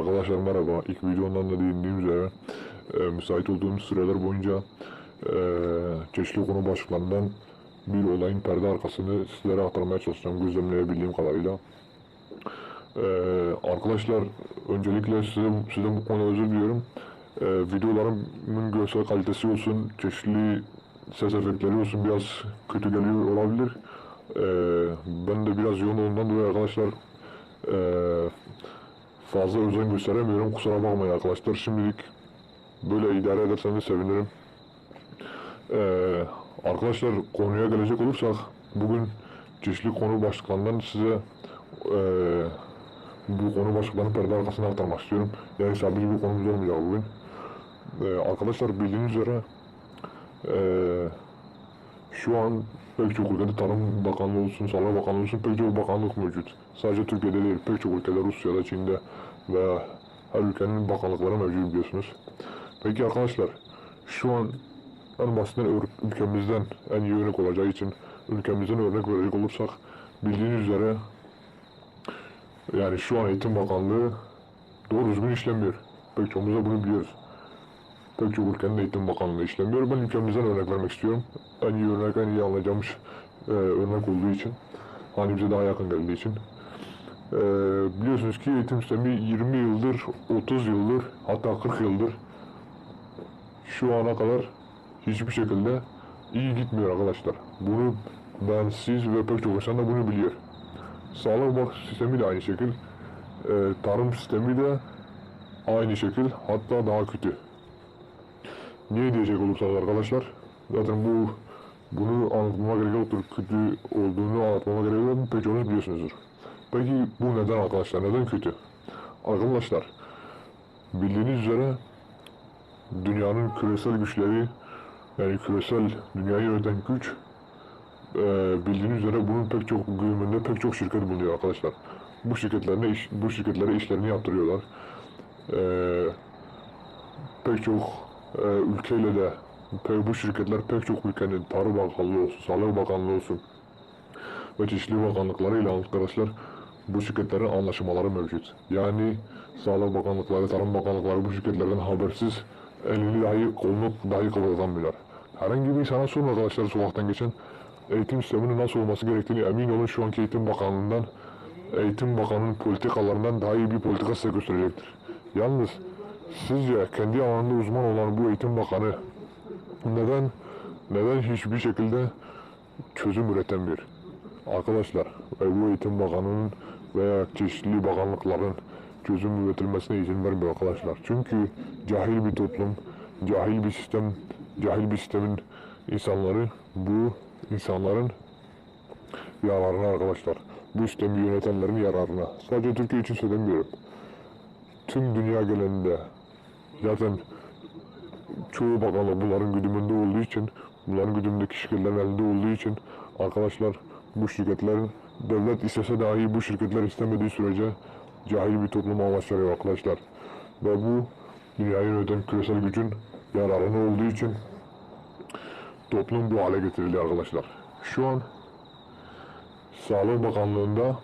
Arkadaşlar merhaba. İlk videomdan da değindiğim üzere e, müsait olduğum süreler boyunca e, çeşitli konu başlıklarından bir olayın perde arkasını sizlere aktarmaya çalışacağım gözlemleyebildiğim kadarıyla. E, arkadaşlar öncelikle size, size bu konuda özür diliyorum. E, videolarımın görsel kalitesi olsun, çeşitli ses efektleri olsun biraz kötü geliyor olabilir. E, ben de biraz yoğun olduğundan dolayı arkadaşlar e, fazla özen gösteremiyorum. Kusura bakmayın arkadaşlar. Şimdilik böyle idare ederseniz sevinirim. Ee, arkadaşlar konuya gelecek olursak bugün çeşitli konu başlıklarından size ee, bu konu başlıklarını perde arkasına aktarmak istiyorum. Yani sabit bir konumuz olmayacak bugün. Ee, arkadaşlar bildiğiniz üzere ee, şu an pek çok ülkede Tarım Bakanlığı olsun, Sağlık Bakanlığı olsun pek çok bakanlık mevcut. Sadece Türkiye'de değil, pek çok ülkede Rusya'da, Çin'de ve her ülkenin bakanlıkları mevcut biliyorsunuz. Peki arkadaşlar, şu an en basitinden ülkemizden en iyi örnek olacağı için ülkemizden örnek verecek olursak bildiğiniz üzere yani şu an Eğitim Bakanlığı doğru düzgün işlemiyor. Pek çoğumuz da bunu biliyoruz. Pek çok ülkenin eğitim bakanlığı işlemiyor. Ben ülkemizden örnek vermek istiyorum. En iyi örnek, en iyi anlayacağımız e, örnek olduğu için. Hani bize daha yakın geldiği için. E, biliyorsunuz ki eğitim sistemi 20 yıldır, 30 yıldır, hatta 40 yıldır şu ana kadar hiçbir şekilde iyi gitmiyor arkadaşlar. Bunu ben, siz ve pek çok insan da bunu biliyor. Sağlık bak sistemi de aynı şekil. E, tarım sistemi de aynı şekil, hatta daha kötü. Niye diyecek olursanız arkadaşlar, zaten bu bunu anlatmama gerek yoktur. Kötü olduğunu anlatmama gerek yok. Pek çoğunuz biliyorsunuzdur. Peki bu neden arkadaşlar? Neden kötü? Arkadaşlar, bildiğiniz üzere dünyanın küresel güçleri, yani küresel dünyayı yöneten güç, e, bildiğiniz üzere bunun pek çok güdümünde pek çok şirket bulunuyor arkadaşlar. Bu şirketlerine iş, bu şirketlere işlerini yaptırıyorlar. E, pek çok e, ülkeyle de bu şirketler pek çok ülkenin Tarım Bakanlığı olsun, Sağlık Bakanlığı olsun ve çeşitli bakanlıklarıyla arkadaşlar bu şirketlerin anlaşmaları mevcut. Yani Sağlık Bakanlıkları, Tarım Bakanlıkları bu şirketlerden habersiz elini dahi kolunu dahi kıpırdatamıyorlar. Herhangi bir insana sorun arkadaşlar sokaktan geçen eğitim sisteminin nasıl olması gerektiğini emin olun şu anki Eğitim Bakanlığı'ndan Eğitim Bakanı'nın politikalarından daha iyi bir politika size gösterecektir. Yalnız sizce kendi alanında uzman olan bu Eğitim Bakanı neden neden hiçbir şekilde çözüm üretemiyor? Arkadaşlar ve bu Eğitim Bakanı'nın veya çeşitli bakanlıkların çözüm üretilmesine izin vermiyor arkadaşlar. Çünkü cahil bir toplum, cahil bir sistem, cahil bir sistemin insanları bu insanların yararına arkadaşlar. Bu sistemi yönetenlerin yararına. Sadece Türkiye için söylemiyorum. Tüm dünya genelinde zaten çoğu bakanlık bunların güdümünde olduğu için, bunların güdümündeki şirketlerin elinde olduğu için arkadaşlar bu şirketlerin devlet istese dahi bu şirketler istemediği sürece cahil bir topluma amaçlanıyor arkadaşlar. Ve bu dünyayı yöneten küresel gücün yararına olduğu için toplum bu hale getirildi arkadaşlar. Şu an Sağlık Bakanlığı'nda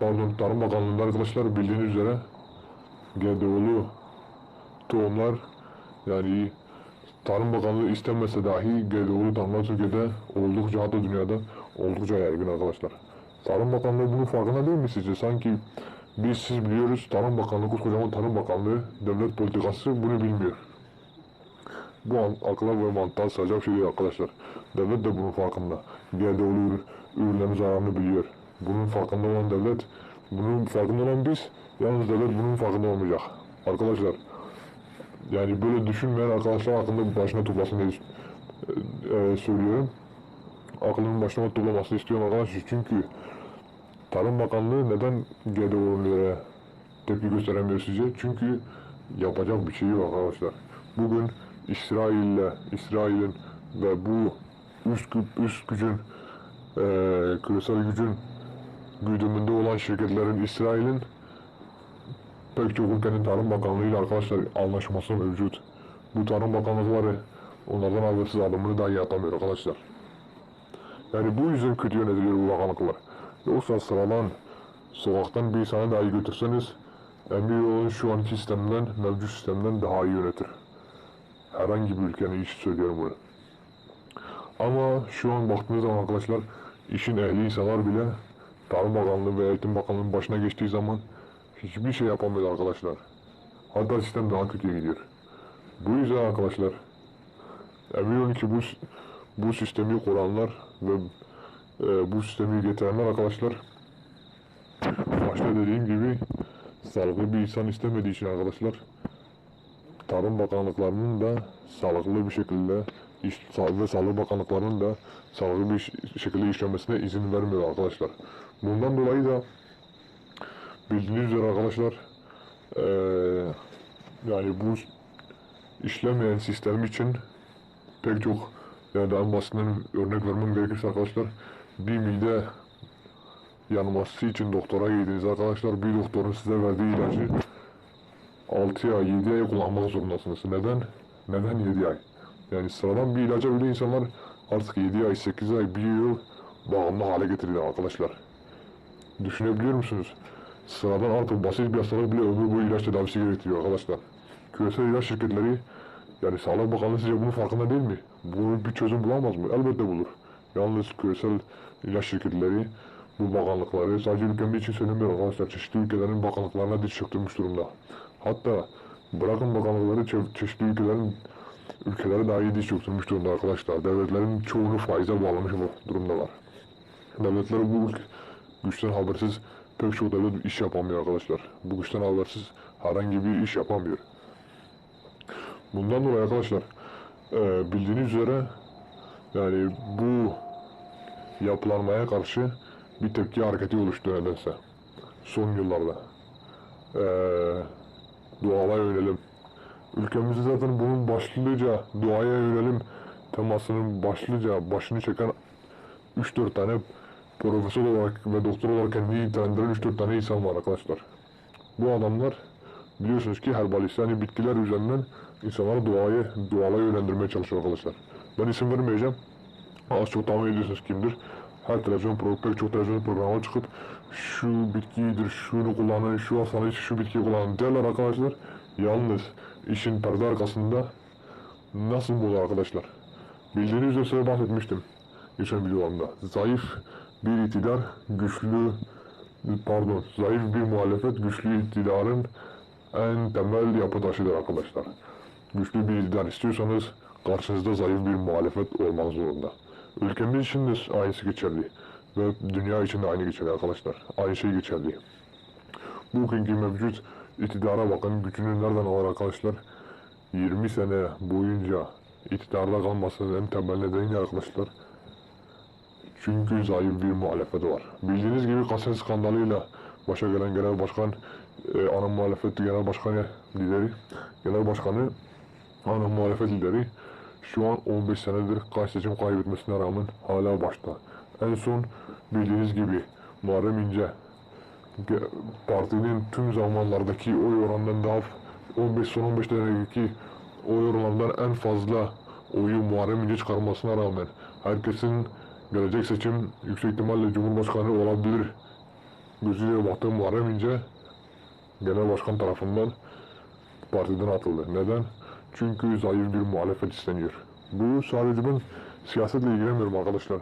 pardon Tarım Bakanlığı'nda arkadaşlar bildiğiniz üzere GDO'lu tohumlar yani Tarım Bakanlığı istemese dahi GDO'lu tohumlar Türkiye'de oldukça hatta dünyada oldukça yaygın arkadaşlar. Tarım Bakanlığı bunun farkında değil mi sizce? Sanki biz siz biliyoruz Tarım Bakanlığı, koskocaman Tarım Bakanlığı devlet politikası bunu bilmiyor. Bu akla ve mantığa sığacak şey değil arkadaşlar. Devlet de bunun farkında. GDO'lu ürün, ürünlerin zararını biliyor. Bunun farkında olan devlet, bunun farkında olan biz, yalnız devlet bunun farkında olmayacak. Arkadaşlar, yani böyle düşünmeyen arkadaşlar hakkında başına toplasın diye e, e, söylüyorum. Aklının başına toplamasını istiyorum arkadaşlar çünkü Tarım Bakanlığı neden GDO'lara tepki gösteremiyor sizce? Çünkü yapacak bir şey yok arkadaşlar. Bugün İsrail'le, İsrail'in ve bu üst, üst gücün, eee küresel gücün güdümünde olan şirketlerin İsrail'in pek çok ülkenin Tarım Bakanlığı ile arkadaşlar anlaşması mevcut. Bu Tarım Bakanlıkları onlardan habersiz adımını dahi atamıyor arkadaşlar. Yani bu yüzden kötü yönetiliyor bu bakanlıklar. Yoksa sıradan sokaktan bir insanı dahi götürseniz Emiroğlu'nun şu anki sistemden, mevcut sistemden daha iyi yönetir. Herhangi bir ülkenin işi söylüyorum bunu. Ama şu an baktığınız zaman arkadaşlar işin ehli insanlar bile Tarım Bakanlığı ve Eğitim Bakanlığı'nın başına geçtiği zaman hiçbir şey yapamıyor arkadaşlar. Hatta sistem daha kötüye gidiyor. Bu yüzden arkadaşlar emin olun ki bu, bu sistemi kuranlar ve e, bu sistemi getirenler arkadaşlar başta dediğim gibi sağlıklı bir insan istemediği için arkadaşlar Tarım Bakanlıklarının da sağlıklı bir şekilde ve Sağlık Bakanlıklarının da sağlıklı bir şekilde işlemesine izin vermiyor arkadaşlar. Bundan dolayı da bildiğiniz üzere arkadaşlar eee, yani bu işlemeyen sistem için pek çok yani daha basitinden örnek vermem gerekirse arkadaşlar bir mide yanması için doktora gidiğiniz arkadaşlar bir doktorun size verdiği ilacı 6 ay 7 ay kullanmak zorundasınız. Neden? Neden 7 ay? Yani sıradan bir ilaca bile insanlar artık 7 ay 8 ay 1 yıl bağımlı hale getiriyor arkadaşlar. Düşünebiliyor musunuz? Sıradan artık basit bir hastalık bile ömür boyu ilaç tedavisi gerektiriyor arkadaşlar. Küresel ilaç şirketleri yani Sağlık Bakanlığı sizce bunun farkında değil mi? Bunu bir çözüm bulamaz mı? Elbette bulur. Yalnız küresel ilaç şirketleri bu bakanlıkları sadece ülkemiz için söylemiyorum arkadaşlar. Çeşitli ülkelerin bakanlıklarına diş çöktürmüş durumda. Hatta bırakın bakanlıkları çe- çeşitli ülkelerin ülkelere daha iyi diş çöktürmüş durumda arkadaşlar. Devletlerin çoğunu faize bağlamış durumdalar. Devletler bu güçten habersiz pek çok devlet iş yapamıyor arkadaşlar. Bu güçten habersiz herhangi bir iş yapamıyor. Bundan dolayı arkadaşlar e, bildiğiniz üzere yani bu yapılanmaya karşı bir tepki hareketi oluştu nedense. Son yıllarda. E, doğala yönelim. Ülkemizde zaten bunun başlıca doğaya yönelim temasının başlıca başını çeken 3-4 tane profesör olarak ve doktor olarak kendini nitelendiren 3-4 tane insan var arkadaşlar. Bu adamlar biliyorsunuz ki herbalist yani bitkiler üzerinden insanları doğaya, doğala yönlendirmeye çalışıyor arkadaşlar. Ben isim vermeyeceğim. Az çok tahmin ediyorsunuz kimdir. Her televizyon programı, çok televizyon programına çıkıp şu bitkidir, şunu kullanın, şu için şu bitkiyi kullanın derler arkadaşlar. Yalnız işin perde arkasında nasıl bu arkadaşlar? Bildiğiniz üzere bahsetmiştim geçen videolarımda. Zayıf bir iktidar, güçlü pardon, zayıf bir muhalefet güçlü iktidarın en temel yapı taşıdır arkadaşlar. Güçlü bir iktidar istiyorsanız karşınızda zayıf bir muhalefet olmak zorunda. Ülkemiz için de aynısı geçerli. Ve dünya için de aynı geçerli arkadaşlar. Aynı şey geçerli. Bugünkü mevcut iktidara bakın gücünü nereden alır arkadaşlar? 20 sene boyunca iktidarda kalmasının en temel nedeni ne arkadaşlar? Çünkü zayıf bir muhalefet var. Bildiğiniz gibi kaset skandalıyla başa gelen genel başkan, e, ana muhalefet genel başkanı lideri, genel başkanı, ana muhalefet lideri şu an 15 senedir kaç seçim kaybetmesine rağmen hala başta. En son bildiğiniz gibi Muharrem İnce partinin tüm zamanlardaki oy oranından daha 15 son 15 senedeki oy oranlarından en fazla oyu Muharrem İnce çıkarmasına rağmen herkesin gelecek seçim yüksek ihtimalle Cumhurbaşkanı olabilir gözüyle baktığı Muharrem İnce genel başkan tarafından partiden atıldı. Neden? Çünkü zayıf bir muhalefet isteniyor. Bu sadece ben siyasetle ilgilenmiyorum arkadaşlar.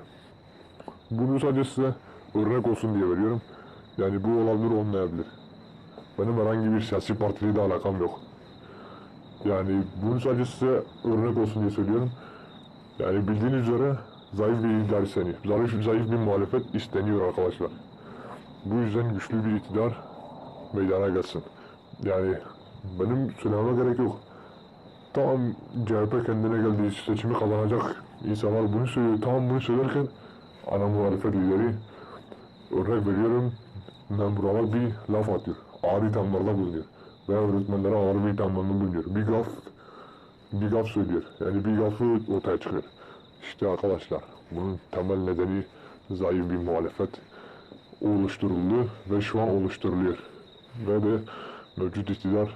Bunu sadece size örnek olsun diye veriyorum. Yani bu olabilir olmayabilir. Benim herhangi bir siyasi partiyle de alakam yok. Yani bunu sadece size örnek olsun diye söylüyorum. Yani bildiğiniz üzere zayıf bir iktidar isteniyor. Zayıf, zayıf bir muhalefet isteniyor arkadaşlar. Bu yüzden güçlü bir iktidar meydana gelsin. Yani benim söylememe gerek yok. Tam CHP kendine geldiği seçimi kazanacak insanlar bunu söylüyor. Tam bunu söylerken ana muhalefet lideri örnek veriyorum memurlara bir laf atıyor. Ağır ithamlarda bulunuyor. Veya öğretmenlere ağır bir ithamlarda bulunuyor. Bir gaf bir gaf söylüyor. Yani bir gafı ortaya çıkıyor. İşte arkadaşlar bunun temel nedeni zayıf bir muhalefet oluşturuldu ve şu an oluşturuluyor. Ve de mevcut iktidar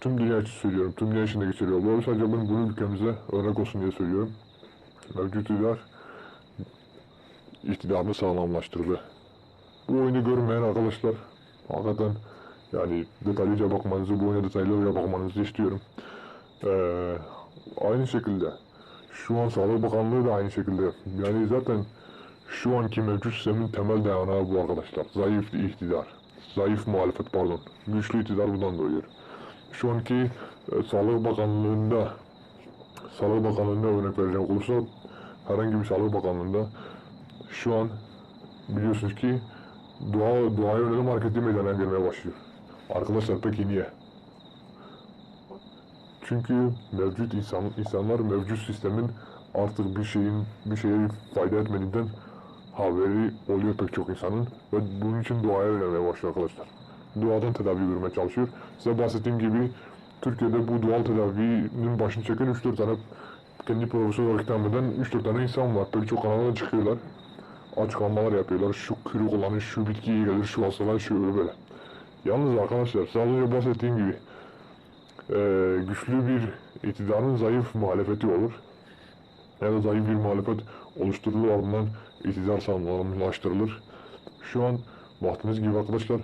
tüm dünya için söylüyorum. Tüm dünya için de geçerli. Bu sadece ben bunu ülkemize örnek olsun diye söylüyorum. Mevcut iktidar iktidarını sağlamlaştırdı. Bu oyunu görmeyen arkadaşlar hakikaten Yani detaylıca bakmanızı, bu oyuna detaylıca bakmanızı istiyorum. Ee, aynı şekilde şu an Sağlık Bakanlığı da aynı şekilde. Yani zaten şu anki mevcut sistemin temel dayanağı bu arkadaşlar. Zayıf iktidar. Zayıf muhalefet pardon. Güçlü iktidar bundan doğuyor. Şu anki e, Sağlık Bakanlığı'nda Sağlık Bakanlığı'nda örnek vereceğim olursa herhangi bir Sağlık Bakanlığı'nda şu an biliyorsunuz ki dua, duaya yönelim hareketi meydana gelmeye başlıyor. Arkadaşlar peki niye? Çünkü mevcut insan, insanlar mevcut sistemin artık bir şeyin bir şeye fayda etmediğinden haberi oluyor pek çok insanın ve bunun için duaya yönelmeye başlıyor arkadaşlar. Duadan tedavi görmeye çalışıyor. Size bahsettiğim gibi Türkiye'de bu doğal tedavinin başını çeken 3-4 tane kendi profesör olarak hitap eden 3-4 tane insan var. Pek çok kanalda çıkıyorlar. Açıklamalar yapıyorlar. Şu kürü kullanın, şu bitki iyi gelir, şu hastalar şu öyle böyle. Yalnız arkadaşlar önce bahsettiğim gibi güçlü bir iktidarın zayıf muhalefeti olur. Ya da zayıf bir muhalefet oluşturulur ardından iktidar sağlamlaştırılır. Şu an baktığınız gibi arkadaşlar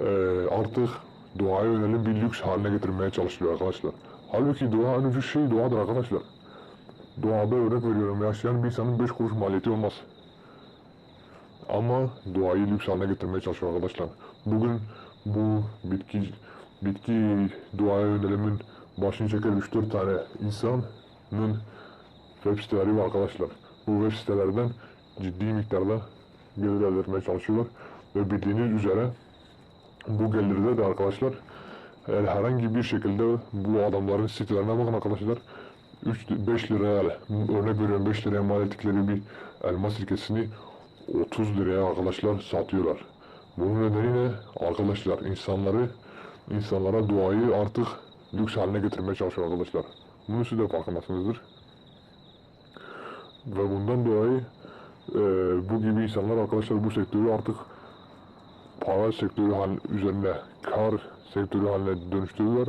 eee, artık duaya yönelim bir lüks haline getirmeye çalışılıyor arkadaşlar. Halbuki dua en ucuz şey duadır arkadaşlar. Duada örnek veriyorum yaşayan bir insanın 5 kuruş maliyeti olmaz. Ama duayı lüks haline getirmeye çalışıyor arkadaşlar. Bugün bu bitki bitki duaya yönelimin başını çeken 3-4 tane insanın web siteleri var arkadaşlar. Bu web sitelerden ciddi miktarda gelir elde etmeye çalışıyorlar. Ve bildiğiniz üzere bu gelirde de arkadaşlar eğer herhangi bir şekilde bu adamların sitelerine bakın arkadaşlar 3 5 liraya örnek veriyorum 5 liraya mal ettikleri bir elma sirkesini 30 liraya arkadaşlar satıyorlar. Bunun nedeni ne? Arkadaşlar insanları insanlara duayı artık lüks haline getirmeye çalışıyor arkadaşlar. Bunu siz de farkındasınızdır. Ve bundan dolayı e, bu gibi insanlar arkadaşlar bu sektörü artık para sektörü hal üzerine kar sektörü haline dönüştürüyorlar.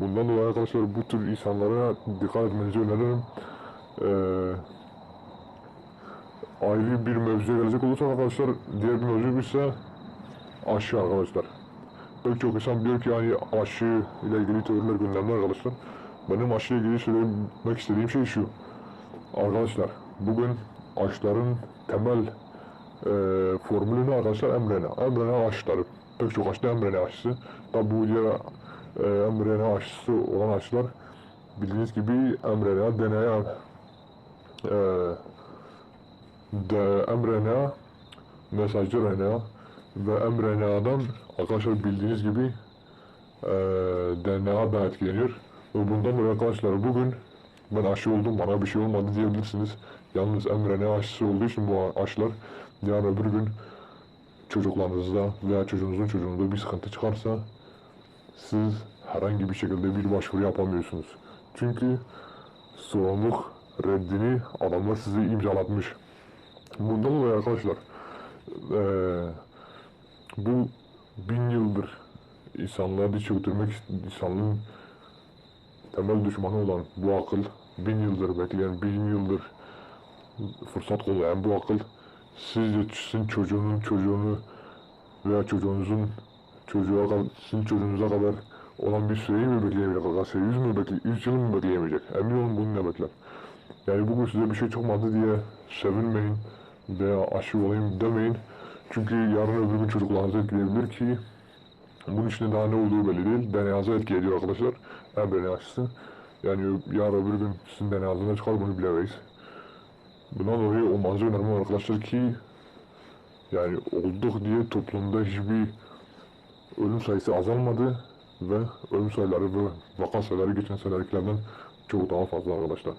Bundan dolayı arkadaşlar bu tür insanlara dikkat etmenizi öneririm. Ee, ayrı bir mevzuya gelecek olursak arkadaşlar diğer bir mevzu ise aşı arkadaşlar. Pek çok insan diyor ki yani aşı ile ilgili teoriler gündemde arkadaşlar. Benim aşı ile ilgili söylemek istediğim şey şu. Arkadaşlar bugün aşıların temel e, formülünü arkadaşlar mRNA. mRNA aşıları. Pek çok aşıda mRNA aşısı. Tabi bu diğer e, mRNA aşısı olan aşılar bildiğiniz gibi mRNA, DNA e, de mRNA mesajcı RNA ve mRNA'dan arkadaşlar bildiğiniz gibi e, DNA da etkileniyor. Ve bundan dolayı arkadaşlar bugün ben aşı oldum bana bir şey olmadı diyebilirsiniz. Yalnız mRNA aşısı olduğu için bu aşılar yarın öbür gün çocuklarınızda veya çocuğunuzun çocuğunda bir sıkıntı çıkarsa siz herhangi bir şekilde bir başvuru yapamıyorsunuz. Çünkü sorumluluk reddini adamlar size imzalatmış. Bundan dolayı arkadaşlar eee, bu bin yıldır insanlığa diş götürmek insanlığın temel düşmanı olan bu akıl bin yıldır bekleyen bin yıldır fırsat kollayan bu akıl sizce sizin çocuğunun çocuğunu veya çocuğunuzun çocuğa sizin çocuğunuza kadar olan bir süreyi mi bekleyemeyecek arkadaşlar? 100 mü bekle, 100 yıl mı bekleyemeyecek? Emin olun bunu ne bekler. Yani bugün size bir şey çıkmadı diye sevinmeyin veya aşı olayım demeyin. Çünkü yarın öbür gün çocuklarınızı etkileyebilir ki bunun içinde daha ne olduğu belli değil. DNA'za etki ediyor arkadaşlar. mRNA aşısı. Yani yarın öbür gün sizin DNA'nızda ne çıkar bunu bilemeyiz. Bundan dolayı olmanızı önermem arkadaşlar ki yani olduk diye toplumda hiçbir ölüm sayısı azalmadı ve ölüm sayıları ve vaka sayıları geçen senelerkilerden çok daha fazla arkadaşlar.